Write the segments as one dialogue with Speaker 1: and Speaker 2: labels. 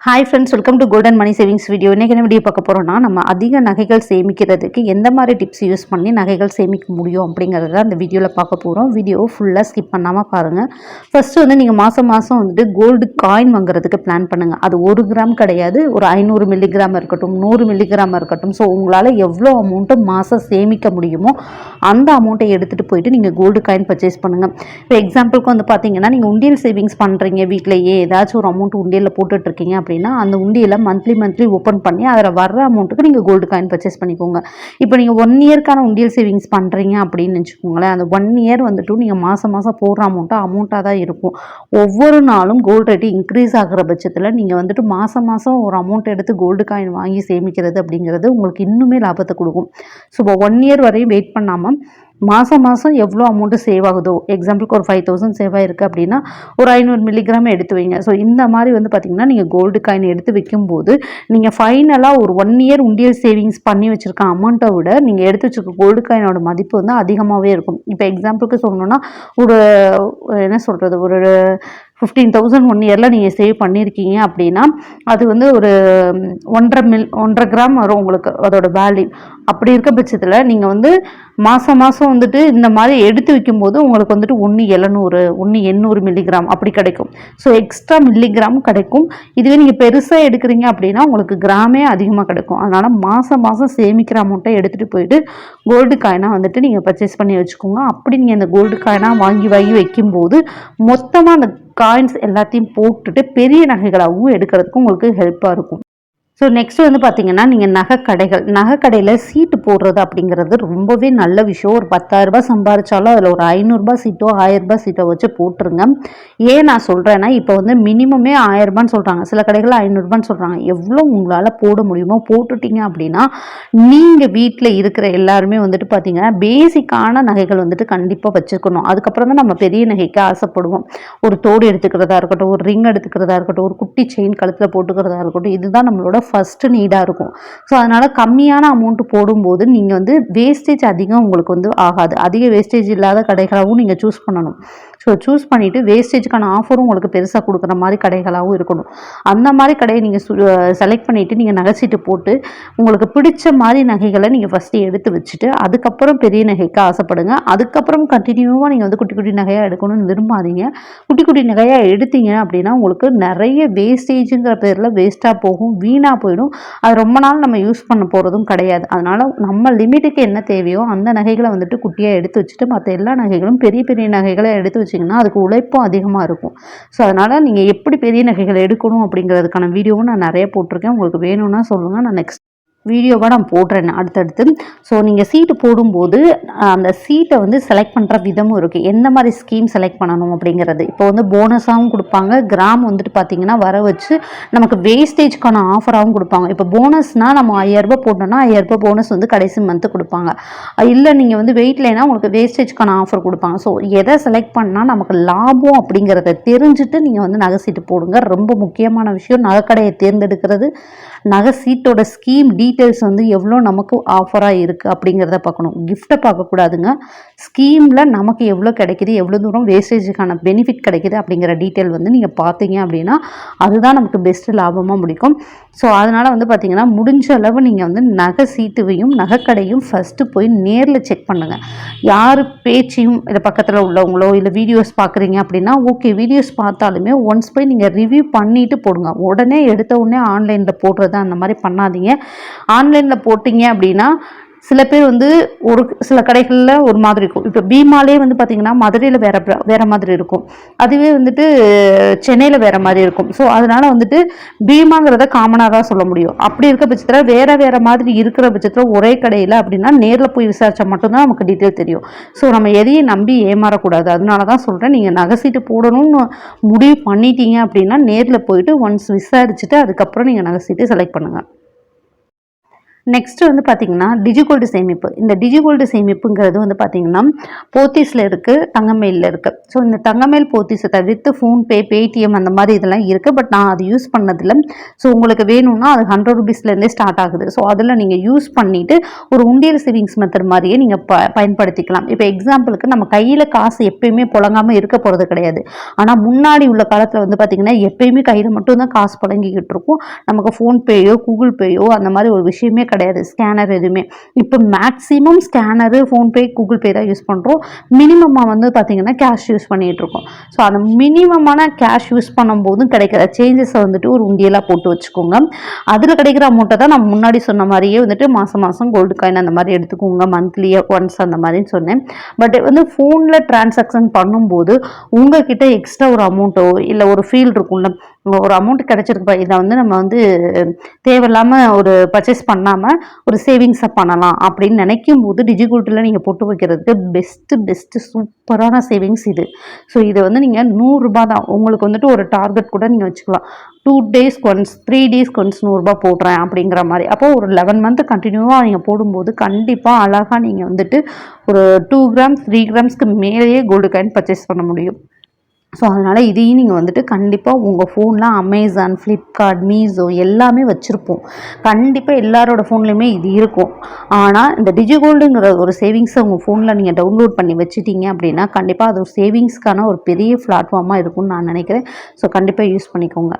Speaker 1: Hi friends welcome to golden money savings video இன்றைக்கி என்ன video பார்க்க போகிறோம்னா நம்ம அதிக நகைகள் சேமிக்கிறதுக்கு எந்த மாதிரி டிப்ஸ் யூஸ் பண்ணி நகைகள் சேமிக்க முடியும் அப்படிங்கிறத அந்த வீடியோவில் பார்க்க போகிறோம் வீடியோ ஃபுல்லாக ஸ்கிப் பண்ணாமல் பாருங்கள் ஃபஸ்ட்டு வந்து நீங்கள் மாதம் மாதம் வந்துட்டு கோல்டு காயின் வாங்குறதுக்கு பிளான் பண்ணுங்கள் அது ஒரு கிராம் கிடையாது ஒரு ஐநூறு மில்லிகிராம் இருக்கட்டும் நூறு மில்லிகிராம் இருக்கட்டும். ஸோ உங்களால் எவ்வளோ அமௌண்ட்டு மாதம் சேமிக்க முடியுமோ அந்த அமௌண்ட்டை எடுத்துகிட்டு போயிட்டு நீங்கள் கோல்டு காயின் பர்ச்சேஸ் பண்ணுங்கள் இப்போ எக்ஸாம்பிளுக்கு வந்து பார்த்தீங்கன்னா நீங்கள் உண்டியல் சேவிங்ஸ் பண்ணுறீங்க வீட்டிலேயே ஏதாச்சும் ஒரு அமௌண்ட் உண்டியலில் போட்டுட்ருக்கீங்க அப்படின்னா அந்த உண்டியில் மந்த்லி மந்த்லி ஓப்பன் பண்ணி அதில் வர்ற அமௌண்ட்டுக்கு நீங்கள் கோல்டு காயின் பர்ச்சேஸ் பண்ணிக்கோங்க. இப்போ நீங்கள் ஒன் இயர்க்கான உண்டியல் சேவிங்ஸ் பண்ணுறீங்க அப்படின்னு வச்சுக்கோங்களேன் அந்த ஒன் இயர் வந்துட்டு நீங்கள் மாதம் மாதம் போடுற அமௌண்ட்டு அமௌண்ட்டாக தான் இருக்கும். ஒவ்வொரு நாளும் கோல்டு ரேட்டு இன்க்ரீஸ் ஆகிற பட்சத்தில் நீங்கள் வந்துட்டு மாதம் மாதம் ஒரு அமௌண்ட் எடுத்து கோல்டு காயின் வாங்கி சேமிக்கிறது அப்படிங்கிறது உங்களுக்கு இன்னுமே லாபத்தை கொடுக்கும். ஸோ இப்போ ஒன் இயர் வரையும் வெயிட் பண்ணாமல் மாதம் மாதம் எவ்வளோ அமௌண்ட்டு சேவ் ஆகுதோ? எக்ஸாம்பிளுக்கு ஒரு ஃபைவ் தௌசண்ட் சேவ் ஆயிருக்கு அப்படின்னா ஒரு ஐநூறு மில்லிகிராம் எடுத்து வைங்க. ஸோ இந்த மாதிரி வந்து பார்த்திங்கன்னா நீங்கள் கோல்டு காயின் எடுத்து வைக்கும்போது நீங்கள் ஃபைனலாக ஒரு ஒன் இயர் உண்டியல் சேவிங்ஸ் பண்ணி வச்சுருக்க அமௌண்ட்டை விட நீங்கள் எடுத்து வச்சுருக்க கோல்டு காயினோட மதிப்பு வந்து அதிகமாகவே இருக்கும். இப்போ எக்ஸாம்பிளுக்கு சொல்லணுன்னா ஒரு என்ன சொல்கிறது ஒரு ஃபிஃப்டீன் தௌசண்ட் ஒன் இயரில் நீங்கள் சேவ் பண்ணியிருக்கீங்க அப்படின்னா அது வந்து ஒரு ஒன்றரை மில் ஒன்றரை கிராம் வரும் உங்களுக்கு அதோட வேல்யூ அப்படி இருக்க பட்சத்தில் நீங்கள் வந்து மாதம் மாதம் வந்துட்டு இந்த மாதிரி எடுத்து வைக்கும்போது உங்களுக்கு வந்துட்டு ஒன்று எழுநூறு ஒன்று எண்ணூறு மில்லிகிராம் அப்படி கிடைக்கும். ஸோ எக்ஸ்ட்ரா மில்லிகிராம் கிடைக்கும். இதுவே நீங்கள் பெருசாக எடுக்கிறீங்க அப்படின்னா உங்களுக்கு கிராமே அதிகமாக கிடைக்கும். அதனால் மாதம் மாதம் சேமிக்கிற அமௌண்ட்டை எடுத்துகிட்டு போயிட்டு கோல்டு காயினாக வந்துட்டு நீங்கள் பர்ச்சேஸ் பண்ணி வச்சுக்கோங்க. அப்படி நீங்கள் இந்த கோல்டு காயினாக வாங்கி வாங்கி வைக்கும்போது மொத்தமாக அந்த காயின்ஸ் எல்லாத்தையும் போட்டுட்டு பெரிய நகைகளாகவும் எடுக்கிறதுக்கு உங்களுக்கு ஹெல்ப்பாக இருக்கும். ஸோ நெக்ஸ்ட் வந்து பார்த்தீங்கன்னா நீங்கள் நகைக்கடைகள் நகைக்கடையில் சீட்டு போடுறது அப்படிங்கிறது ரொம்பவே நல்ல விஷயம். ஒரு பத்தாயிரரூபா சம்பாரிச்சாலும் அதில் ஒரு ஐநூறுரூபா சீட்டோ ஆயிரரூபா சீட்டோ வச்சு போட்டுருங்க. ஏன் நான் சொல்கிறேன்னா இப்போ வந்து மினிமமே ஆயிரரூபான்னு சொல்கிறாங்க சில கடைகள் ஐநூறுரூபான்னு சொல்கிறாங்க எவ்வளோ உங்களால் போட முடியுமோ போட்டுட்டீங்க அப்படின்னா நீங்கள் வீட்டில் இருக்கிற எல்லாருமே வந்துட்டு பார்த்தீங்கன்னா பேசிக்கான நகைகள் வந்துட்டு கண்டிப்பாக வச்சுக்கணும். அதுக்கப்புறம் தான் நம்ம பெரிய நகைக்கு ஆசைப்படுவோம். ஒரு தோடு எடுத்துக்கிறதா இருக்கட்டும் ஒரு ரிங் எடுத்துக்கிறதா இருக்கட்டும் ஒரு குட்டி செயின் கழுத்தில் போட்டுக்கிறதா இருக்கட்டும் இதுதான் நம்மளோட ஃபஸ்ட்டு நீடாக இருக்கும். ஸோ அதனால் கம்மியான அமௌண்ட் போடும்போது நீங்கள் வந்து வேஸ்டேஜ் அதிகம் உங்களுக்கு வந்து ஆகாது. அதிக வேஸ்டேஜ் இல்லாத கடைகளாகவும் நீங்கள் சூஸ் பண்ணணும். ஸோ சூஸ் பண்ணிவிட்டு வேஸ்டேஜுக்கான ஆஃபரும் உங்களுக்கு பெருசாக கொடுக்குற மாதிரி கடைகளாகவும் இருக்கணும். அந்த மாதிரி கடையை நீங்கள் செலக்ட் பண்ணிவிட்டு நீங்கள் நகைச்சிட்டு போட்டு உங்களுக்கு பிடிச்ச மாதிரி நகைகளை நீங்கள் ஃபஸ்ட்டு எடுத்து வச்சுட்டு அதுக்கப்புறம் பெரிய நகைக்கு ஆசைப்படுங்க. அதுக்கப்புறம் கண்டினியூவாக நீங்கள் வந்து குட்டி குட்டி நகையாக எடுக்கணும்னு விரும்பாதீங்க. குட்டி குட்டி நகையாக எடுத்தீங்க அப்படின்னா உங்களுக்கு நிறைய வேஸ்டேஜுங்கிற பேரில் வேஸ்ட்டாக போகும் வீணாக போயிடும். அது ரொம்ப நாள் நம்ம யூஸ் பண்ண போகிறதும் கிடையாது. அதனால் நம்ம லிமிட்டுக்கு என்ன தேவையோ அந்த நகைகளை வந்துட்டு குட்டியாக எடுத்து வச்சுட்டு மற்ற எல்லா நகைகளும் பெரிய பெரிய நகைகளை எடுத்து வச்சிங்கன்னா அதுக்கு உழைப்பும் அதிகமாக இருக்கும். ஸோ அதனால் நீங்கள் எப்படி பெரிய நகைகளை எடுக்கணும் அப்படிங்கிறதுக்கான வீடியோவும் நான் நிறைய போட்டிருக்கேன். உங்களுக்கு வேணும்னா சொல்லுங்கள் நான் நெக்ஸ்ட் வீடியோவாக நான் போடுறேன் அடுத்தடுத்து. ஸோ நீங்கள் சீட்டு போடும்போது அந்த சீட்டை வந்து செலக்ட் பண்ணுற விதமும் இருக்குது எந்த மாதிரி ஸ்கீம் செலக்ட் பண்ணணும் அப்படிங்கிறது. இப்போ வந்து போனஸாகவும் கொடுப்பாங்க. கிராம் வந்துட்டு பார்த்தீங்கன்னா வர வச்சு நமக்கு வேஸ்டேஜ்க்கான ஆஃபராகவும் கொடுப்பாங்க. இப்போ போனஸ்னால் நம்ம ஐயாயிரரூபா போட்டோம்னா ஐயாயிரரூபா போனஸ் வந்து கடைசி மந்த்து கொடுப்பாங்க. இல்லை நீங்கள் வந்து வெயிட்லைனா உங்களுக்கு வேஸ்டேஜ்க்கான ஆஃபர் கொடுப்பாங்க. ஸோ எதை செலக்ட் பண்ணால் நமக்கு லாபம் அப்படிங்கிறத தெரிஞ்சுட்டு நீங்கள் வந்து நகை சீட்டு போடுங்க. ரொம்ப முக்கியமான விஷயம். நகைக்கடையை தேர்ந்தெடுக்கிறது. நகை சீட்டோட ஸ்கீம் டீட்டெயில்ஸ் வந்து எவ்வளோ நமக்கு ஆஃபராக இருக்குது அப்படிங்கிறத பார்க்கணும். கிஃப்ட்டை பார்க்கக்கூடாதுங்க. ஸ்கீமில் நமக்கு எவ்வளோ கிடைக்கிது எவ்வளோ தூரம் வேஸ்டேஜுக்கான பெனிஃபிட் கிடைக்கிது அப்படிங்கிற டீட்டெயில் வந்து நீங்கள் பார்த்தீங்க அப்படின்னா அதுதான் நமக்கு பெஸ்ட்டு லாபமாக முடிக்கும். ஸோ அதனால் வந்து பார்த்திங்கன்னா முடிஞ்ச அளவு நீங்கள் வந்து நகை சீட்டுவையும் நகைக்கடையும் ஃபஸ்ட்டு போய் நேரில் செக் பண்ணுங்கள் யார் பேச்சையும் இல்லை பக்கத்தில் உள்ளவங்களோ இல்லை வீடியோஸ் பார்க்குறீங்க அப்படின்னா ஓகே வீடியோஸ் பார்த்தாலுமே ஒன்ஸ் போய் நீங்கள் ரிவ்யூ பண்ணிவிட்டு போடுங்க. உடனே எடுத்த உடனே ஆன்லைனில் போடுறது அந்த மாதிரி பண்ணாதீங்க. ஆன்லைனில் போட்டிங்க அப்படின்னா சில பேர் வந்து ஒரு சில கடைகளில் ஒரு மாதிரி இருக்கும். இப்போ பீமாலே வந்து பார்த்திங்கன்னா மதுரையில் வேற வேற மாதிரி இருக்கும். அதுவே வந்துட்டு சென்னையில் வேற மாதிரி இருக்கும். ஸோ அதனால் வந்துட்டு பீமாங்கிறத காமனாக தான் சொல்ல முடியும். அப்படி இருக்க பட்சத்தில் வேற வேற மாதிரி இருக்கிற பட்சத்தில் ஒரே கடையில் அப்படின்னா நேரில் போய் விசாரிச்சா மட்டும்தான் நமக்கு டீட்டெயில் தெரியும். ஸோ நம்ம எதையும் நம்பி ஏமாறக்கூடாது. அதனால தான் சொல்கிறேன் நீங்கள் நகைசீட்டு போடணும்னு முடிவு பண்ணிட்டீங்க அப்படின்னா நேரில் போயிட்டு ஒன்ஸ் விசாரிச்சுட்டு அதுக்கப்புறம் நீங்கள் நகைசீட்டு செலக்ட் பண்ணுங்கள் நெக்ஸ்ட் வந்து பார்த்தீங்கன்னா டிஜிகோல்டு சேமிப்பு. இந்த டிஜிகோல்டு சேமிப்புங்கிறது வந்து பார்த்தீங்கன்னா போத்தீஸில் இருக்குது தங்கமேலில் இருக்குது ஸோ இந்த தங்கமேல் போத்தீஸை தவிர்த்து ஃபோன்பே பேடிஎம் அந்த மாதிரி இதெல்லாம் இருக்குது பட் நான் அது யூஸ் பண்ணதில்லை. ஸோ உங்களுக்கு வேணும்னா அது ஹண்ட்ரட் ருபீஸ்லேருந்தே ஸ்டார்ட் ஆகுது. ஸோ அதில் நீங்கள் யூஸ் பண்ணிவிட்டு ஒரு உண்டியல் சேவிங்ஸ் மெத்தட் மாதிரியே நீங்கள் ப பயன்படுத்திக்கலாம். இப்போ எக்ஸாம்பிளுக்கு நம்ம கையில் காசு எப்பயுமே புழங்காமல் இருக்க போகிறது கிடையாது. ஆனால் முன்னாடி உள்ள காலத்தில் வந்து பார்த்திங்கன்னா எப்பயுமே கையில் மட்டும்தான் காசு புழங்கிக்கிட்டு இருக்கும். நமக்கு ஃபோன்பேயோ கூகுள் பேயோ அந்த மாதிரி ஒரு விஷயமே கிடையாது கிடையாது. ஸ்கேனர் எதுவுமே. இப்போ maximum scanner PhonePe Google Pay தான் யூஸ் பண்ணுறோம் மினிமமாக வந்து பார்த்திங்கன்னா கேஷ் யூஸ் பண்ணிகிட்டு இருக்கோம். ஸோ அந்த மினிமமான கேஷ் யூஸ் பண்ணும்போதும் கிடைக்கிற சேஞ்சஸை வந்துட்டு ஒரு உண்டியலாக போட்டு வச்சுக்கோங்க. அதில் கிடைக்கிற அமௌண்ட்டை தான் நான் முன்னாடி சொன்ன மாதிரியே வந்துட்டு மாதம் மாதம் கோல்டு காயின் அந்த மாதிரி எடுத்துக்கோங்க. மந்த்லி ஒன்ஸ் அந்த மாதிரின்னு சொன்னேன். பட் வந்து ஃபோனில் டிரான்சாக்ஷன் பண்ணும்போது உங்ககிட்ட எக்ஸ்ட்ரா ஒரு அமௌண்ட்டோ இல்லை ஒரு ஃபீல் இருக்கும்ல ஒரு அமௌண்ட் கிடச்சிருக்குப்பா இதை வந்து நம்ம வந்து தேவையில்லாமல் ஒரு பர்ச்சேஸ் பண்ணாமல் ஒரு சேவிங்ஸை பண்ணலாம் அப்படின்னு நினைக்கும் போது டிஜிகோல்ட்டில் நீங்கள் போட்டு வைக்கிறதுக்கு பெஸ்ட்டு பெஸ்ட்டு சூப்பரான சேவிங்ஸ் இது. ஸோ இதை வந்து நீங்கள் நூறுரூபா தான். உங்களுக்கு வந்துட்டு ஒரு டார்கெட் கூட நீங்கள் வச்சுக்கலாம். Two days once three days once நூறுரூபா போடுறேன் அப்படிங்கிற மாதிரி. அப்போது ஒரு லெவன் மந்த் கண்டினியூவாக நீங்கள் போடும்போது கண்டிப்பாக அழகாக நீங்கள் வந்துட்டு ஒரு டூ கிராம்ஸ் த்ரீ கிராம்ஸ்க்கு மேலேயே கோல்டு காயின் பர்ச்சேஸ் பண்ண முடியும். ஸோ அதனால் இதையும் நீங்கள் வந்துட்டு கண்டிப்பாக உங்கள் ஃபோனில் அமேசான் ஃப்ளிப்கார்ட் மீஸோ எல்லாமே வச்சுருப்போம். கண்டிப்பாக எல்லாரோட ஃபோன்லேயுமே இது இருக்கும். ஆனால் இந்த டிஜிகோல்டுங்கிற ஒரு சேவிங்ஸை உங்கள் ஃபோனில் நீங்கள் டவுன்லோட் பண்ணி வச்சுட்டீங்க அப்படின்னா கண்டிப்பாக அது ஒரு சேவிங்ஸ்க்கான ஒரு பெரிய பிளாட்ஃபார்மாக இருக்கும்னு நான் நினைக்கிறேன். ஸோ கண்டிப்பாக யூஸ் பண்ணிக்கோங்க.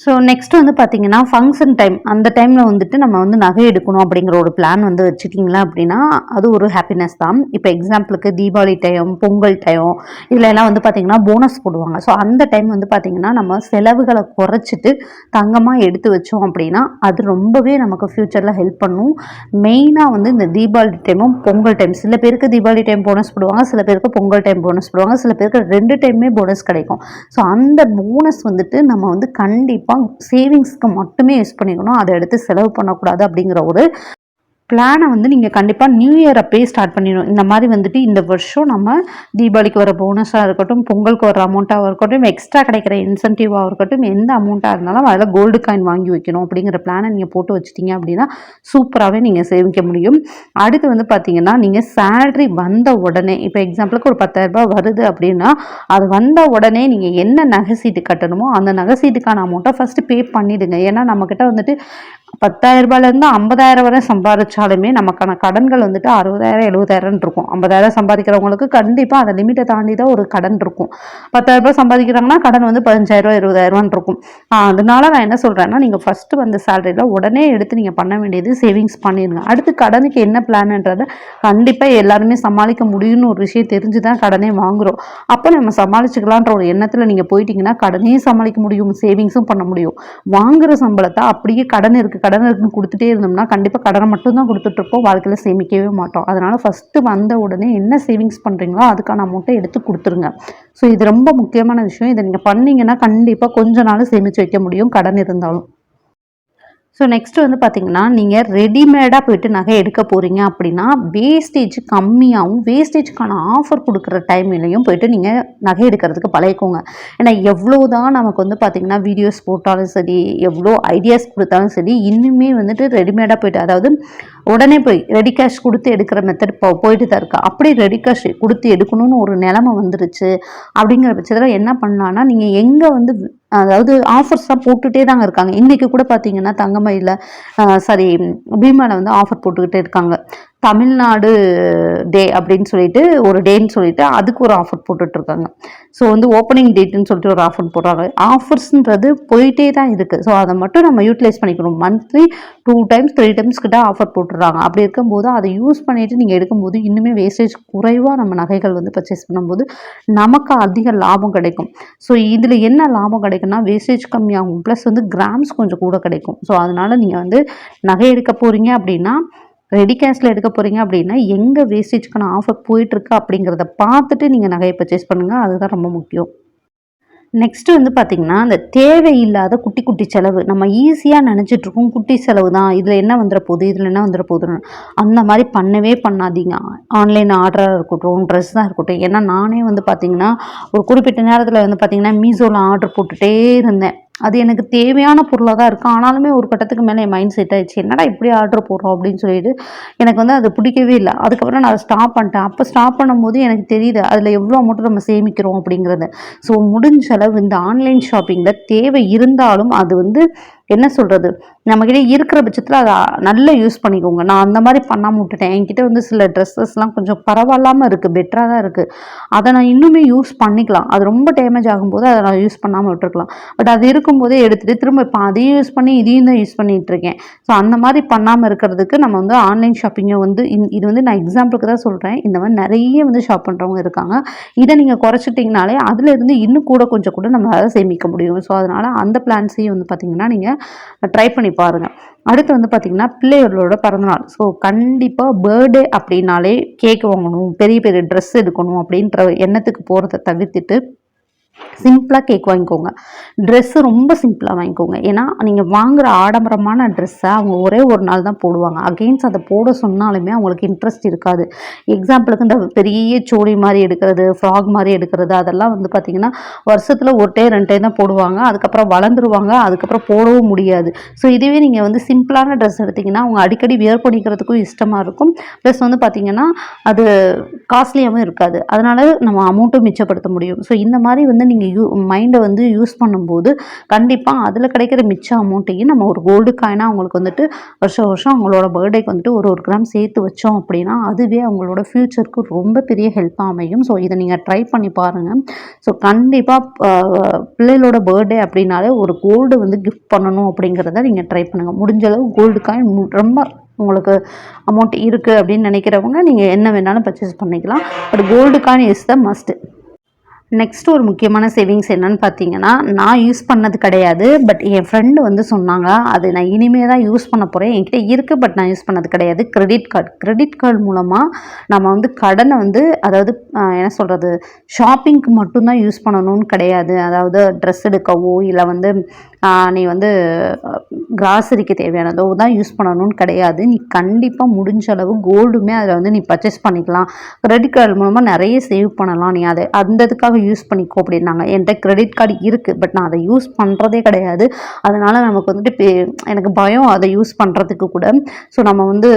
Speaker 1: ஸோ நெக்ஸ்ட் வந்து பார்த்தீங்கன்னா ஃபங்க்ஷன் டைம் அந்த டைமில் வந்துட்டு நம்ம வந்து நகை எடுக்கணும் அப்படிங்கிற ஒரு பிளான் வந்து வச்சுட்டிங்களா அப்படின்னா அது ஒரு ஹாப்பினஸ் தான். இப்போ எக்ஸாம்பிளுக்கு தீபாவளி டைம் பொங்கல் டைம் இதில் எல்லாம் வந்து பார்த்திங்கன்னா போனஸ் போடுவாங்க. ஸோ அந்த டைம் வந்து பார்த்திங்கன்னா நம்ம செலவுகளை குறைச்சிட்டு தங்கமாக எடுத்து வச்சோம் அப்படின்னா அது ரொம்பவே நமக்கு ஃப்யூச்சரில் ஹெல்ப் பண்ணும். மெயினாக வந்து இந்த தீபாவளி டைமும் பொங்கல் டைம் சில பேருக்கு தீபாவளி டைம் போனஸ் போடுவாங்க சில பேருக்கு பொங்கல் டைம் போனஸ் போடுவாங்க சில பேருக்கு ரெண்டு டைமே போனஸ் கிடைக்கும். ஸோ அந்த போனஸ் வந்துட்டு நம்ம வந்து கண்டிப்பாக கண்டிப்பாக சேவிங்ஸ்க்கு மட்டுமே யூஸ் பண்ணிக்கணும். அதை எடுத்து செலவு பண்ணக்கூடாது அப்படிங்கிற ஒரு பிளானை வந்து நீங்கள் கண்டிப்பாக நியூ இயர் அப்பயே ஸ்டார்ட் பண்ணிடணும். இந்த மாதிரி வந்துட்டு இந்த வருஷம் நம்ம தீபாவளிக்கு வர போனஸாக இருக்கட்டும் பொங்கலுக்கு வர அமௌண்ட்டாக இருக்கட்டும் எக்ஸ்ட்ரா கிடைக்கிற இன்சென்டிவாக இருக்கட்டும் எந்த அமௌண்ட்டாக இருந்தாலும் அதில் கோல்டு காயின் வாங்கி வைக்கணும் அப்படிங்கிற பிளானை நீங்கள் போட்டு வச்சிட்டிங்க அப்படின்னா சூப்பராகவே நீங்கள் சேமிக்க முடியும். அடுத்து வந்து பார்த்தீங்கன்னா நீங்கள் சேலரி வந்த உடனே இப்போ எக்ஸாம்பிளுக்கு ஒரு பத்தாயிரரூபா வருது அப்படின்னா அது வந்த உடனே நீங்கள் என்ன நகை சீட்டு கட்டணுமோ அந்த நகை சீட்டுக்கான அமௌண்ட்டை ஃபஸ்ட்டு பே பண்ணிவிடுங்க ஏன்னா நம்மக்கிட்ட வந்துட்டு பத்தாயிரம் ரூபாயிலேருந்து ஐம்பதாயிரம் வரை சம்பாதிச்சாலுமே நமக்கான கடன்கள் வந்துட்டு அறுபதாயிரம் எழுபதாயிரம் இருக்கும். ஐம்பதாயிரம் சம்பாதிக்கிறவங்களுக்கு கண்டிப்பாக அந்த லிமிட்டை தாண்டி தான் ஒரு கடன் இருக்கும். பத்தாயிரம் ரூபாய் சம்பாதிக்கிறாங்கன்னா கடன் வந்து பதினஞ்சாயிரரூவா இருபதாயிரரூவான் இருக்கும். அதனால நான் என்ன சொல்கிறேன்னா நீங்கள் ஃபஸ்ட்டு வந்த சேலரியில் உடனே எடுத்து நீங்கள் பண்ண வேண்டியது சேவிங்ஸ் பண்ணிடுங்க. அடுத்து கடனுக்கு என்ன பிளான்ன்றதை கண்டிப்பாக எல்லாருமே சமாளிக்க முடியும்னு ஒரு விஷயம் தெரிஞ்சு தான் கடனே வாங்குகிறோம் அப்போ நம்ம சமாளிச்சுக்கலான்ற ஒரு எண்ணத்தில் நீங்கள் போயிட்டீங்கன்னா கடனையும் சமாளிக்க முடியும் சேவிங்ஸும் பண்ண முடியும். வாங்குகிற சம்பளத்தை அப்படியே கடன் இருக்குது கடன் இருக்குன்னு கொடுத்துட்டே இருந்தோம்னா கண்டிப்பாக கடனை மட்டும்தான் கொடுத்துட்ருப்போம் வாழ்க்கையில் சேமிக்கவே மாட்டோம். அதனால் ஃபஸ்ட்டு வந்த உடனே என்ன சேவிங்ஸ் பண்ணுறீங்களோ அதுக்கான அமௌண்ட்டை எடுத்து கொடுத்துருங்க. ஸோ இது ரொம்ப முக்கியமான விஷயம். இதை நீங்கள் பண்ணிங்கன்னா கண்டிப்பாக கொஞ்ச நாள் சேமித்து வைக்க முடியும் கடன் இருந்தாலும். ஸோ நெக்ஸ்ட் வந்து பார்த்தீங்கன்னா நீங்கள் ரெடிமேடாக போயிட்டு நகை எடுக்க போகிறீங்க அப்படின்னா வேஸ்டேஜ் கம்மியாகவும் வேஸ்டேஜ்க்கான ஆஃபர் கொடுக்குற டைம்லையும் போயிட்டு நீங்கள் நகை எடுக்கிறதுக்கு பழகிக்கோங்க. ஏன்னா எவ்வளோ தான் நமக்கு வந்து பார்த்திங்கன்னா வீடியோஸ் போட்டாலும் சரி எவ்வளோ ஐடியாஸ் கொடுத்தாலும் சரி இன்னுமே வந்துட்டு ரெடிமேடாக போயிட்டு அதாவது உடனே போய் ரெடி கேஷ் கொடுத்து எடுக்கிற மெத்தட் இப்போ போயிட்டு தான் இருக்கா. அப்படி ரெடி கேஷ் கொடுத்து எடுக்கணும்னு ஒரு நிலமை வந்துருச்சு. அப்படிங்கிற பட்சத்தில் என்ன பண்ணலான்னா நீங்கள் எங்கே வந்து அதாவது ஆஃபர்ஸ்லாம் போட்டுகிட்டே தாங்க இருக்காங்க. இன்றைக்கி கூட பார்த்தீங்கன்னா தங்கமயில சாரி பீமாவில் வந்து ஆஃபர் போட்டுக்கிட்டே இருக்காங்க. தமிழ்நாடு டே அப்படின்னு சொல்லிட்டு ஒரு டேன்னு சொல்லிட்டு அதுக்கு ஒரு ஆஃபர் போட்டுட்ருக்காங்க. ஸோ வந்து ஓப்பனிங் டேட்டுன்னு சொல்லிட்டு ஒரு ஆஃபர் போடுறாங்க. ஆஃபர்ஸ்ன்றது போயிட்டே தான் இருக்குது ஸோ அதை மட்டும் நம்ம யூட்டிலைஸ் பண்ணிக்கணும். Monthly two times three times கிட்ட ஆஃபர் போட்டுடுறாங்க. அப்படி இருக்கும்போது அதை யூஸ் பண்ணிவிட்டு நீங்கள் எடுக்கும்போது இன்னுமே வேஸ்டேஜ் குறைவாக நம்ம நகைகள் வந்து பர்ச்சேஸ் பண்ணும்போது நமக்கு அதிக லாபம் கிடைக்கும். ஸோ இதில் என்ன லாபம் கிடைக்கும்னா வேஸ்டேஜ் கம்மியாகும். ப்ளஸ் வந்து கிராம்ஸ் கொஞ்சம் கூட கிடைக்கும். ஸோ அதனால் நீங்கள் வந்து நகை எடுக்க போகிறீங்க அப்படின்னா ரெடி கேஷில் எடுக்க போகிறீங்க அப்படின்னா எங்கே வேஸ்டேஜ்க்கான ஆஃபர் போயிட்டுருக்கு அப்படிங்கிறத பார்த்துட்டு நீங்கள் நகையை பர்ச்சேஸ் பண்ணுங்கள் அதுதான் ரொம்ப முக்கியம். நெக்ஸ்ட்டு வந்து பார்த்திங்கன்னா அந்த தேவையில்லாத குட்டி குட்டி செலவு. நம்ம ஈஸியாக நினச்சிட்ருக்கோம் குட்டி செலவு தான். இதில் என்ன வந்துட போகுது? இதில் என்ன வந்துட போகுதுன்னு. அந்த மாதிரி பண்ணவே பண்ணாதீங்க. ஆன்லைன் ஆர்டராக இருக்கட்டும் ட்ரெஸ் தான் இருக்கட்டும். ஏன்னா நானே வந்து பார்த்திங்கன்னா ஒரு குறிப்பிட்ட நேரத்தில் வந்து பார்த்திங்கன்னா மீஷோவில் ஆர்டர் போட்டுகிட்டே இருந்தேன். அது எனக்கு தேவையான பொருளாக தான் இருக்குது ஆனாலுமே ஒரு கட்டத்துக்கு மேலே என் மைண்ட் செட் ஆயிடுச்சு. என்னடா இப்படி ஆர்டர் போடுறோம்? அப்படின்னு சொல்லிட்டு எனக்கு வந்து அது பிடிக்கவே இல்லை. அதுக்கப்புறம் நான் அதை ஸ்டாப் பண்ணிட்டேன். அப்போ ஸ்டாப் பண்ணும்போது எனக்கு தெரியுது அதில் எவ்வளோ அமௌண்ட்டு நம்ம சேமிக்கிறோம் அப்படிங்கிறது. ஸோ முடிஞ்ச அளவு இந்த ஆன்லைன் ஷாப்பிங்கில் தேவை இருந்தாலும் அது வந்து என்ன சொல்கிறது நம்மக்கிட்ட இருக்கிற பட்சத்தில் அதை நல்லா யூஸ் பண்ணிக்கோங்க. நான் அந்த மாதிரி பண்ணாமல் விட்டுட்டேன். என்கிட்ட வந்து சில ட்ரெஸ்ஸஸ்லாம் கொஞ்சம் பரவாயில்லாமல் இருக்குது பெட்டராக தான் இருக்குது அதை நான் இன்னுமே யூஸ் பண்ணிக்கலாம். அது ரொம்ப டேமேஜ் ஆகும்போது அதை நான் யூஸ் பண்ணாமல் விட்டுருக்கலாம். பட் அது இருக்கும்போதே எடுத்துகிட்டு திரும்ப இப்போ அதையும் யூஸ் பண்ணி இதையும் தான் யூஸ் பண்ணிகிட்டு இருக்கேன். ஸோ அந்த மாதிரி பண்ணாமல் இருக்கிறதுக்கு நம்ம வந்து ஆன்லைன் ஷாப்பிங்கை வந்து இந் இது வந்து நான் எக்ஸாம்பிளுக்கு தான் சொல்கிறேன் இந்த மாதிரி நிறைய வந்து ஷாப் பண்ணுறவங்க இருக்காங்க. இதை நீங்கள் குறைச்சிட்டிங்கனாலே அதுலேருந்து இன்னும் கூட கொஞ்சம் கூட நம்மளால் சேமிக்க முடியும். ஸோ அதனால் அந்த பிளான்ஸையும் வந்து பார்த்திங்கன்னா நீங்கள் ட்ரை பண்ணி பாருங்கள் அடுத்து வந்து பார்த்திங்கன்னா பிள்ளைகளோட பிறந்தநாள். ஸோ கண்டிப்பாக பர்த்டே அப்படின்னாலே கேக் வாங்கணும் பெரிய பெரிய ட்ரெஸ் எடுக்கணும் அப்படின்ற எண்ணத்துக்கு போகிறத தவிர்த்துட்டு சிம்பிளாக கேக் வாங்கிக்கோங்க. ட்ரெஸ்ஸு ரொம்ப சிம்பிளாக வாங்கிக்கோங்க. ஏன்னா நீங்கள் வாங்குகிற ஆடம்பரமான ட்ரெஸ்ஸை அவங்க ஒரே ஒரு நாள் தான் போடுவாங்க. அகெயின்ஸ்ட் அதை போட சொன்னாலுமே அவங்களுக்கு இன்ட்ரெஸ்ட் இருக்காது. எக்ஸாம்பிளுக்கு இந்த பெரிய சோடி மாதிரி எடுக்கிறது ஃப்ராக் மாதிரி எடுக்கிறது அதெல்லாம் வந்து பார்த்திங்கன்னா வருஷத்தில் ஒரு டே ரெண்டு டே தான் போடுவாங்க. அதுக்கப்புறம் வளர்ந்துருவாங்க. அதுக்கப்புறம் போடவும் முடியாது. ஸோ இதுவே நீங்கள் வந்து சிம்பிளான ட்ரெஸ் எடுத்திங்கன்னா அவங்க அடிக்கடி வியர் பண்ணிக்கிறதுக்கும் இஷ்டமாக இருக்கும். ப்ளஸ் வந்து பார்த்திங்கன்னா அது காஸ்ட்லியாகவும் இருக்காது. அதனால் நம்ம அமௌண்ட்டும் மிச்சப்படுத்த முடியும். ஸோ இந்த மாதிரி வந்து நீங்கள் யூ மைண்டை வந்து யூஸ் பண்ணும்போது கண்டிப்பாக அதில் கிடைக்கிற மிச்ச அமௌண்ட்டையும் நம்ம ஒரு கோல்டு காயினாக அவங்களுக்கு வந்துட்டு வருஷம் வருஷம் அவங்களோட பர்த்டேக்கு வந்துட்டு ஒரு ஒரு கிராம் சேர்த்து வச்சோம் அப்படின்னா அதுவே அவங்களோட ஃப்யூச்சருக்கு ரொம்ப பெரிய ஹெல்ப்பாக அமையும். ஸோ இதை நீங்கள் ட்ரை பண்ணி பாருங்கள் ஸோ கண்டிப்பாக பிள்ளைகளோட பர்த்டே அப்படின்னாலே ஒரு கோல்டு வந்து கிஃப்ட் பண்ணணும் அப்படிங்கிறத நீங்கள் ட்ரை பண்ணுங்கள் முடிஞ்ச அளவு கோல்டு காயின் ரொம்ப உங்களுக்கு அமௌண்ட் இருக்குது அப்படின்னு நினைக்கிறவங்க நீங்கள் என்ன வேணாலும் பர்ச்சேஸ் பண்ணிக்கலாம். But gold coin is the must next ஒரு முக்கியமான சேவிங்ஸ் என்னன்னு பார்த்தீங்கன்னா நான் யூஸ் பண்ணது கிடையாது பட் என் ஃப்ரெண்டு வந்து சொன்னாங்க அது நான் இனிமே தான் யூஸ் பண்ண போகிறேன் என்கிட்ட இருக்குது பட் நான் யூஸ் பண்ணது கிடையாது. கிரெடிட் கார்டு கிரெடிட் கார்டு மூலமாக நம்ம வந்து கடனை வந்து அதாவது என்ன சொல்கிறது ஷாப்பிங்க்கு மட்டும்தான் யூஸ் பண்ணணும்னு கிடையாது. அதாவது ட்ரெஸ் எடுக்கவோ இல்லை வந்து நீ வந்து கிராசரிக்கு தேவையானதோ தான் யூஸ் பண்ணணும்னு கிடையாது. நீ கண்டிப்பாக முடிஞ்ச அளவு கோல்டுமே அதில் வந்து நீ பர்ச்சேஸ் பண்ணிக்கலாம். கிரெடிட் கார்டு மூலமாக நிறைய சேவ் பண்ணலாம். நீ அதை அந்த இதுக்காக யூஸ் பண்ணிக்கோ அப்படின்னாங்க. என்கிட்ட கிரெடிட் கார்டு இருக்குது பட் நான் அதை யூஸ் பண்ணுறதே கிடையாது. அதனால் நமக்கு வந்துட்டு எனக்கு பயம் அதை யூஸ் பண்ணுறதுக்கு கூட. ஸோ நம்ம வந்து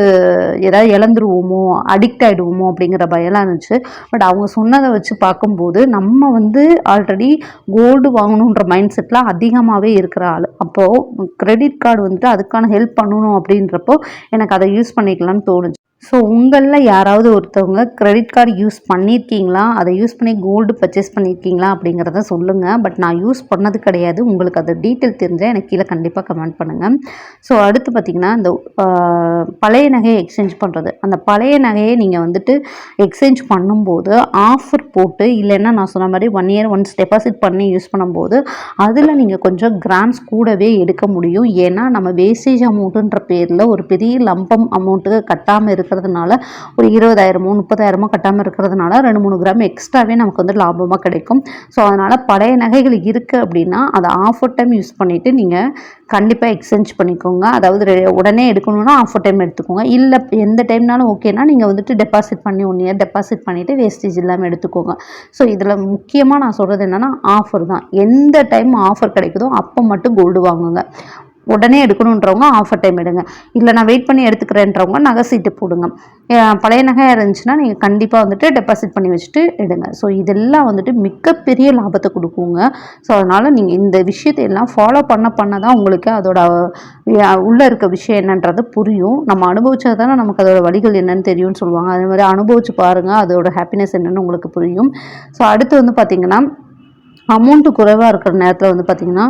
Speaker 1: ஏதாவது இழந்துருவோமோ அடிக்ட் ஆகிடுவோமோ அப்படிங்கிற பயம்லாம் இருந்துச்சு. பட் அவங்க சொன்னதை வச்சு பார்க்கும்போது நம்ம வந்து ஆல்ரெடி கோல்டு வாங்கணுன்ற மைண்ட் செட்டில் அதிகமாகவே இருக்கிற ஆள். அப்போது கிரெடிட் கார்டு வந்துட்டு அதுக்கான ஹெல்ப் பண்ணணும் அப்படின்றப்போ எனக்கு அதை யூஸ் பண்ணிக்கலாம்னு தோணுச்சு. ஸோ உங்களில் யாராவது ஒருத்தவங்க கிரெடிட் கார்டு யூஸ் பண்ணியிருக்கீங்களா? அதை யூஸ் பண்ணி கோல்டு பர்ச்சேஸ் பண்ணியிருக்கீங்களா? அப்படிங்கிறத சொல்லுங்கள் பட் நான் யூஸ் பண்ணது கிடையாது. உங்களுக்கு அது டீட்டெயில் தெரிஞ்சால் எனக்கு கீழே கண்டிப்பாக கமெண்ட் பண்ணுங்கள் ஸோ அடுத்து பார்த்திங்கன்னா இந்த பழைய நகையை எக்ஸ்சேஞ்ச் பண்ணுறது அந்த பழைய நகையை நீங்கள் வந்துட்டு எக்ஸ்சேஞ்ச் பண்ணும்போது ஆஃபர் போட்டு இல்லைன்னா நான் சொன்ன மாதிரி ஒன் இயர் ஒன்ஸ் டெபாசிட் பண்ணி யூஸ் பண்ணும்போது அதில் நீங்கள் கொஞ்சம் கிராம்ஸ் கூடவே எடுக்க முடியும். ஏன்னா நம்ம வேஸ்டேஜ் அமௌண்ட்டுன்ற பேரில் ஒரு பெரிய லம்பம் அமௌண்ட்டு கட்டாமல் இருக்கு இருக்கிறதுனால ஒரு இருபதாயிரமோ முப்பதாயிரமோ கட்டாமல் இருக்கிறதுனால ரெண்டு மூணு கிராம் எக்ஸ்ட்ராவே நமக்கு வந்து லாபமாக கிடைக்கும். ஸோ அதனால் பழைய நகைகள் இருக்குது அப்படின்னா அதை ஆஃபர் டைம் யூஸ் பண்ணிவிட்டு நீங்கள் கண்டிப்பாக எக்ஸ்சேஞ்ச் பண்ணிக்கோங்க. அதாவது உடனே எடுக்கணும்னா ஆஃபர் டைம் எடுத்துக்கோங்க. இல்லை எந்த டைம்னாலும் ஓகேனா நீங்கள் வந்துட்டு டெபாசிட் பண்ணி ஒன் இயர் டெபாசிட் பண்ணிவிட்டு வேஸ்டேஜ் இல்லாமல் எடுத்துக்கோங்க. ஸோ இதில் முக்கியமாக நான் சொல்கிறது என்னென்னா ஆஃபர் தான். எந்த டைம் ஆஃபர் கிடைக்குதோ அப்போ மட்டும் கோல்டு வாங்குங்க. உடனே எடுக்கணுன்றவங்க ஆஃபர் டைம் எடுங்க. இல்லை நான் வெயிட் பண்ணி எடுத்துக்கிறேன்றவங்க நகை சீட்டு போடுங்க. பழைய நகையாக இருந்துச்சுன்னா நீங்கள் கண்டிப்பாக வந்துட்டு டெபாசிட் பண்ணி வச்சுட்டு எடுங்க. ஸோ இதெல்லாம் வந்துட்டு மிகப்பெரிய லாபத்தை கொடுக்குங்க. ஸோ அதனால் நீங்கள் இந்த விஷயத்தை எல்லாம் ஃபாலோ பண்ண பண்ண தான் உங்களுக்கு அதோட உள்ளே இருக்க விஷயம் என்னன்றது புரியும். நம்ம அனுபவிச்சா தானே நமக்கு அதோட வழிகள் என்னன்னு தெரியும்னு சொல்லுவாங்க. அதே மாதிரி அனுபவிச்சு பாருங்கள் அதோட ஹாப்பினஸ் என்னென்னு உங்களுக்கு புரியும். ஸோ அடுத்து வந்து பார்த்திங்கன்னா அமௌண்ட்டு குறைவாக இருக்கிற நேரத்தில் வந்து பார்த்திங்கன்னா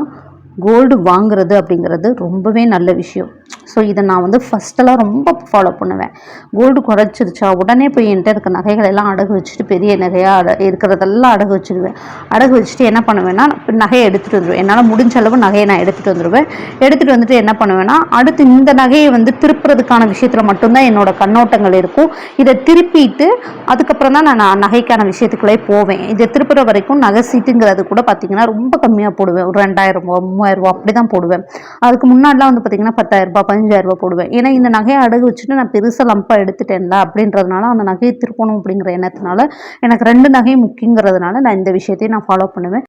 Speaker 1: கோல்டு வாங்குறது அப்படிங்கிறது ரொம்பவே நல்ல விஷயம். ஸோ இதை நான் வந்து ஃபஸ்ட்டெல்லாம் ரொம்ப ஃபாலோ பண்ணுவேன். கோல்டு குறைச்சிருச்சா உடனே போய் என்கிட்ட இருக்க நகைகள் எல்லாம் அடகு வச்சுட்டு பெரிய நகையாக அட இருக்கிறதெல்லாம் அடகு வச்சுருவேன் அடகு வச்சுட்டு என்ன பண்ணுவேன்னா நகையை எடுத்துகிட்டு வந்துடுவேன் என்னால் முடிஞ்ச அளவு நகையை நான் எடுத்துகிட்டு வந்துடுவேன் எடுத்துகிட்டு வந்துட்டு என்ன பண்ணுவேன்னா அடுத்து இந்த நகையை வந்து திருப்புறதுக்கான விஷயத்தில் மட்டும்தான் என்னோட கண்ணோட்டங்கள் இருக்கும். இதை திருப்பிட்டு அதுக்கப்புறம் தான் நான் நகைக்கான விஷயத்துக்குள்ளே போவேன். இதை திருப்புற வரைக்கும் நகை சீட்டுங்கிறது கூட பார்த்திங்கன்னா ரொம்ப கம்மியாக போடுவேன். ஒரு ரெண்டாயிரம் ரூபா மூவாயிரம் ரூபா அப்படி தான் போடுவேன். அதுக்கு முன்னாடிலாம் வந்து பார்த்தீங்கன்னா பத்தாயிரம் ரூபாய் பதினஞ்சாயிரரூபா போடுவேன். ஏன்னா இந்த நகையை அடகு வச்சுட்டு நான் பெருசாக லம்பாக எடுத்துட்டேன்ல அப்படின்றதுனால அந்த நகையை திருப்பணும் அப்படிங்கிற எண்ணத்தினால எனக்கு ரெண்டு நகையும் முக்கியங்கிறதுனால நான் இந்த விஷயத்தையும் நான் ஃபாலோ பண்ணுவேன்.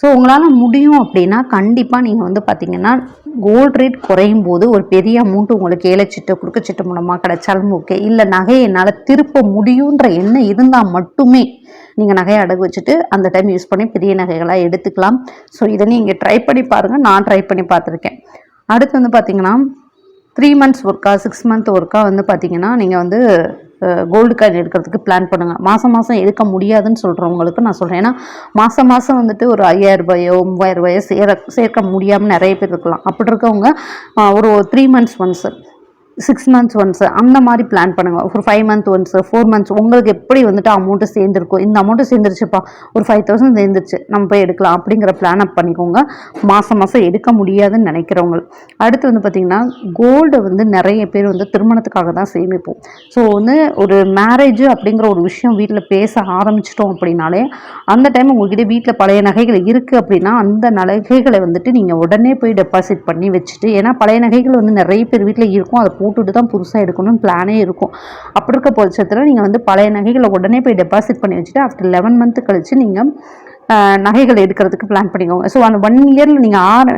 Speaker 1: ஸோ உங்களால் முடியும் அப்படின்னா கண்டிப்பாக நீங்கள் வந்து பார்த்தீங்கன்னா கோல்ட் ரேட் குறையும் போது ஒரு பெரிய அமௌண்ட் உங்களுக்கு ஏலச்சிட்டு குறுக்கச்சிட்டு மூலமாக கிடைச்சாலும் ஓகே இல்லை நகையை என்னால் திருப்ப முடியுன்ற எண்ணம் இருந்தால் மட்டுமே நீங்கள் நகையை அடகு வச்சுட்டு அந்த டைம் யூஸ் பண்ணி பெரிய நகைகளாக எடுத்துக்கலாம். ஸோ இதை நீங்கள் ட்ரை பண்ணி பாருங்கள் நான் ட்ரை பண்ணி பார்த்துருக்கேன். அடுத்து வந்து பார்த்தீங்கன்னா த்ரீ மந்த்ஸ் ஒர்க்கா சிக்ஸ் மந்த் ஒர்க்கா வந்து பார்த்தீங்கன்னா நீங்கள் வந்து கோல்டு காயின் எடுக்கிறதுக்கு பிளான் பண்ணுங்கள் மாதம் மாதம் எடுக்க முடியாதுன்னு சொல்கிறவங்களுக்கு நான் சொல்கிறேன் ஏன்னா மாதம் மாதம் வந்துட்டு ஒரு ஐயாயிரம் ரூபாயோ மூவாயிரம் ரூபாயோ சேர சேர்க்க முடியாமல் நிறைய பேர் இருக்கலாம். அப்படி இருக்கவங்க ஒரு three months once six months once அந்த மாதிரி பிளான் பண்ணுங்க. ஒரு five month once four months உங்களுக்கு எப்படி வந்துட்டு அமௌண்ட்டு சேர்ந்துருக்கும் இந்த அமௌண்ட்டு சேர்ந்துருச்சுப்பா ஒரு ஃபைவ் தௌசண்ட் சேர்ந்துருச்சு நம்ம போய் எடுக்கலாம் அப்படிங்கிற பிளான் அப் பண்ணிக்கோங்க. மாதம் மாதம் எடுக்க முடியாதுன்னு நினைக்கிறவங்க. அடுத்து வந்து பார்த்திங்கன்னா கோல்டு வந்து நிறைய பேர் வந்து திருமணத்துக்காக தான் சேமிப்போம். ஸோ வந்து ஒரு மேரேஜ் அப்படிங்கிற ஒரு விஷயம் வீட்டில் பேச ஆரம்பிச்சிட்டோம் அப்படின்னாலே அந்த டைம் உங்ககிட்ட வீட்டில் பழைய நகைகள் இருக்குது அப்படின்னா அந்த நகைகளை வந்துட்டு நீங்கள் உடனே போய் டெபாசிட் பண்ணி வச்சுட்டு ஏன்னா பழைய நகைகள் வந்து நிறைய பேர் வீட்டில் இருக்கும் அதை போட்டுட்டு தான் புதுசாக எடுக்கணும்னு பிளானே இருக்கும். அப்படி இருக்க பட்சத்தில் நீங்கள் வந்து பழைய நகைகளை உடனே போய் டெபாசிட் பண்ணி வச்சுட்டு ஆஃப்டர் லெவன் மந்த்து கழிச்சு நீங்கள் நகைகள் எடுக்கிறதுக்கு பிளான் பண்ணிக்கோங்க. ஸோ அந்த ஒன் இயரில் நீங்கள் ஆர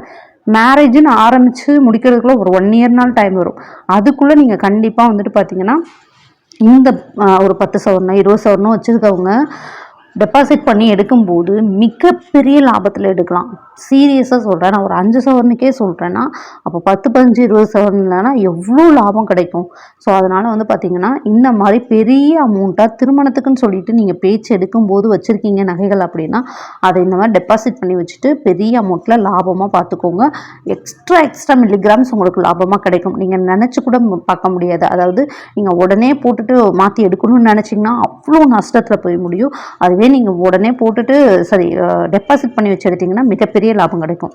Speaker 1: மேரேஜ்னு ஆரம்பித்து முடிக்கிறதுக்குள்ளே ஒரு ஒன் இயர்னால் டைம் வரும். அதுக்குள்ளே நீங்கள் கண்டிப்பாக வந்துட்டு பார்த்தீங்கன்னா இந்த ஒரு பத்து சவரனோ இருபது சவரனோ வச்சுருக்கவங்க டெபாசிட் பண்ணி எடுக்கும்போது மிகப்பெரிய லாபத்தில் எடுக்கலாம். சீரியஸாக சொல்கிறேன் நான் ஒரு அஞ்சு சவரனுக்கே சொல்கிறேன்னா அப்போ பத்து பதினஞ்சு இருபது சவரன்லனா எவ்வளோ லாபம் கிடைக்கும்? ஸோ அதனால் வந்து பார்த்திங்கன்னா இந்த மாதிரி பெரிய அமௌண்ட்டாக திருமணத்துக்குன்னு சொல்லிட்டு நீங்கள் பேச்சு எடுக்கும்போது வச்சுருக்கீங்க நகைகள் அப்படின்னா அதை இந்த மாதிரி டெபாசிட் பண்ணி வச்சுட்டு பெரிய அமௌண்ட்டில் லாபமாக பார்த்துக்கோங்க எக்ஸ்ட்ரா எக்ஸ்ட்ரா மில்லிகிராம்ஸ் உங்களுக்கு லாபமாக கிடைக்கும். நீங்கள் நினச்சி கூட பார்க்க முடியாது. அதாவது நீங்கள் உடனே போட்டுட்டு மாற்றி எடுக்கணும்னு நினச்சிங்கன்னா அவ்வளோ நஷ்டத்தில் போய் முடியும். அது அதுவே நீங்கள் உடனே போட்டுட்டு சரி டெபாசிட் பண்ணி வச்சு எடுத்தீங்கன்னா மிகப்பெரிய லாபம் கிடைக்கும்.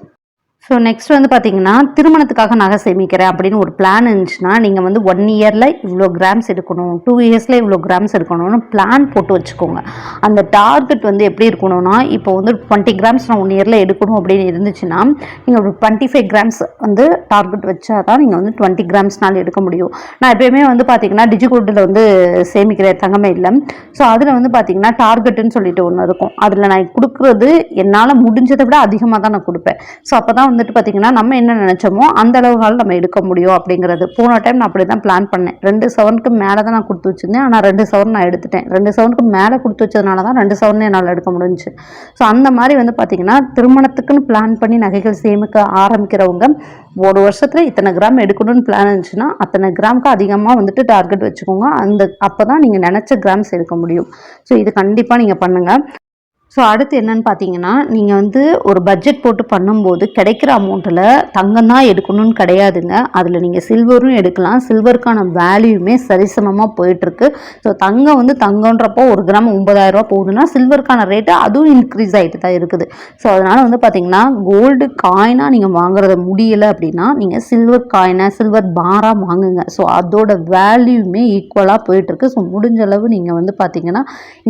Speaker 1: ஸோ நெக்ஸ்ட் வந்து பார்த்தீங்கன்னா திருமணத்துக்காக நகை சேமிக்கிறேன் அப்படின்னு ஒரு பிளான் இருந்துச்சுன்னா நீங்கள் வந்து ஒன் இயரில் இவ்வளோ கிராம்ஸ் எடுக்கணும் டூ இயர்ஸில் இவ்வளோ கிராம்ஸ் எடுக்கணும்னு பிளான் போட்டு வச்சுக்கோங்க. அந்த டார்கெட் வந்து எப்படி இருக்கணும்னா இப்போ வந்து டுவெண்ட்டி கிராம்ஸ் நான் ஒன் இயரில் எடுக்கணும் அப்படின்னு இருந்துச்சுன்னா நீங்கள் ஒரு டுவெண்ட்டி ஃபைவ் கிராம்ஸ் வந்து டார்கெட் வச்சா தான் நீங்கள் வந்து டுவெண்ட்டி கிராம்ஸ்னால எடுக்க முடியும். நான் எப்பயுமே வந்து பார்த்தீங்கன்னா டிஜிகோல்டில் வந்து சேமிக்கிறேன் தங்கமே இல்லை. ஸோ அதில் வந்து பார்த்தீங்கன்னா டார்கெட்டுன்னு சொல்லிட்டு ஒன்று இருக்கும். அதில் நான் கொடுக்குறது என்னால் முடிஞ்சதை விட அதிகமாக தான் நான் கொடுப்பேன். ஸோ அப்போ தான் வந்துட்டு பார்த்தீங்கன்னா நம்ம என்ன நினச்சோமோ அந்த அளவுனால நம்ம எடுக்க முடியும் அப்படிங்கிறது. போன டைம் நான் அப்படி தான் பிளான் பண்ணேன். ரெண்டு சவனுக்கு மேலே தான் நான் கொடுத்து வச்சிருந்தேன். ஆனால் ரெண்டு செவன் நான் எடுத்துட்டேன். ரெண்டு சவனுக்கு மேலே கொடுத்து வச்சதுனால தான் ரெண்டு செவன் என்னால் எடுக்க முடிஞ்சுச்சு. ஸோ அந்த மாதிரி வந்து பார்த்தீங்கன்னா திருமணத்துக்குன்னு பிளான் பண்ணி நகைகள் சேமிக்க ஆரம்பிக்கிறவங்க ஒரு வருஷத்தில் இத்தனை கிராம் எடுக்கணும்னு பிளான் இருந்துச்சுன்னா அத்தனை கிராமுக்கு அதிகமாக வந்துட்டு டார்கெட் வச்சுக்கோங்க. அந்த அப்போ தான் நீங்கள் நினச்ச கிராம்ஸ் எடுக்க முடியும். ஸோ இது கண்டிப்பாக நீங்கள் பண்ணுங்கள் ஸோ அடுத்து என்னன்னு பார்த்தீங்கன்னா நீங்கள் வந்து ஒரு பட்ஜெட் போட்டு பண்ணும்போது கிடைக்கிற அமௌண்ட்டில் தங்கம் தான் எடுக்கணும்னு கிடையாதுங்க. அதில் நீங்கள் சில்வரும் எடுக்கலாம். சில்வருக்கான வேல்யூமே சரிசமமாக போயிட்டுருக்கு. ஸோ தங்கம் வந்து தங்கன்றப்போ ஒரு கிராம் ஒன்பதாயிரரூபா போகுதுன்னா சில்வருக்கான ரேட்டு அதுவும் இன்க்ரீஸ் ஆகிட்டு தான் இருக்குது. ஸோ அதனால் வந்து பார்த்தீங்கன்னா கோல்டு காயினாக நீங்கள் வாங்குறத முடியலை அப்படின்னா நீங்கள் சில்வர் காயினை சில்வர் பாராக வாங்குங்க. ஸோ அதோட வேல்யூமே ஈக்குவலாக போயிட்டுருக்கு. ஸோ முடிஞ்ச அளவு நீங்கள் வந்து பார்த்தீங்கன்னா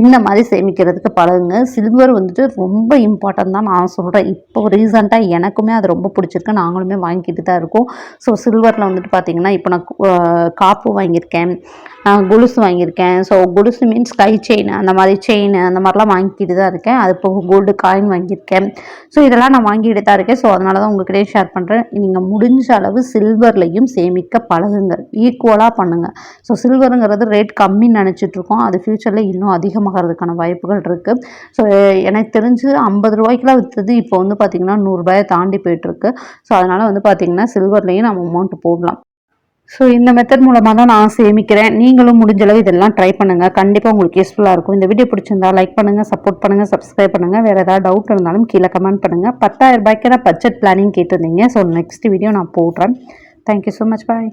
Speaker 1: இந்த மாதிரி சேமிக்கிறதுக்கு பழகுங்க. சில்வர் வந்துட்டு ரொம்ப இம்பார்ட்டன்ட் தான் நான் சொல்கிறேன் இப்போ ரீசெண்டாக எனக்குமே அது ரொம்ப பிடிச்சிருக்கு. நாங்களுமே வாங்கிக்கிட்டு தான் இருக்கோம். ஸோ சில்வரில் வந்துட்டு பார்த்தீங்கன்னா இப்போ நான் காப்பு வாங்கியிருக்கேன். கொலுசு வாங்கியிருக்கேன். ஸோ கொலுசு மீன்ஸ் கை செயின் அந்த மாதிரி செயின் அந்த மாதிரிலாம் வாங்கிட்டு தான் இருக்கேன். அது போக கோல்டு காயின் வாங்கியிருக்கேன். ஸோ இதெல்லாம் நான் வாங்கிட்டு தான் இருக்கேன். ஸோ அதனால தான் உங்ககிட்டயே ஷேர் பண்ணுறேன் நீங்கள் முடிஞ்ச அளவு சில்வர்லையும் சேமிக்க பழகுங்க ஈக்குவலாக பண்ணுங்கள் ஸோ சில்வருங்கிறது ரேட் கம்மின்னு நினச்சிட்டு இருக்கோம். அது ஃப்யூச்சரில் இன்னும் அதிகமாகிறதுக்கான வாய்ப்புகள் இருக்குது ஸோ எனக்கு தெரிஞ்சு ஐம்பது ரூபாய்க்குலாம் விற்றது இப்போ வந்து பார்த்திங்கன்னா நூறுரூபாயை தாண்டி போயிட்டுருக்கு ஸோ அதனால் வந்து பார்த்திங்கன்னா சில்வர்லேயும் நம்ம அமௌண்ட் போடலாம். ஸோ இந்த மெத்தட் மூலமாக தான் நான் சேமிக்கிறேன். நீங்களும் முடிஞ்ச அளவு இதெல்லாம் ட்ரை பண்ணுங்கள் கண்டிப்பாக உங்களுக்கு யூஸ்ஃபுல்லாக இருக்கும். இந்த வீடியோ பிடிச்சிருந்தா லைக் பண்ணுங்கள் சப்போர்ட் பண்ணுங்கள் சப்ஸ்கிரைப் பண்ணுங்கள் வேறு ஏதாவது டவுட் இருந்தாலும் கீழே கமெண்ட் பண்ணுங்கள் பத்தாயிரம் ரூபாய்க்கு நான் பட்ஜெட் பிளானிங் கேட்டிருந்தீங்க. ஸோ நெக்ஸ்ட் வீடியோ நான் போடுறேன். Thank you so much bye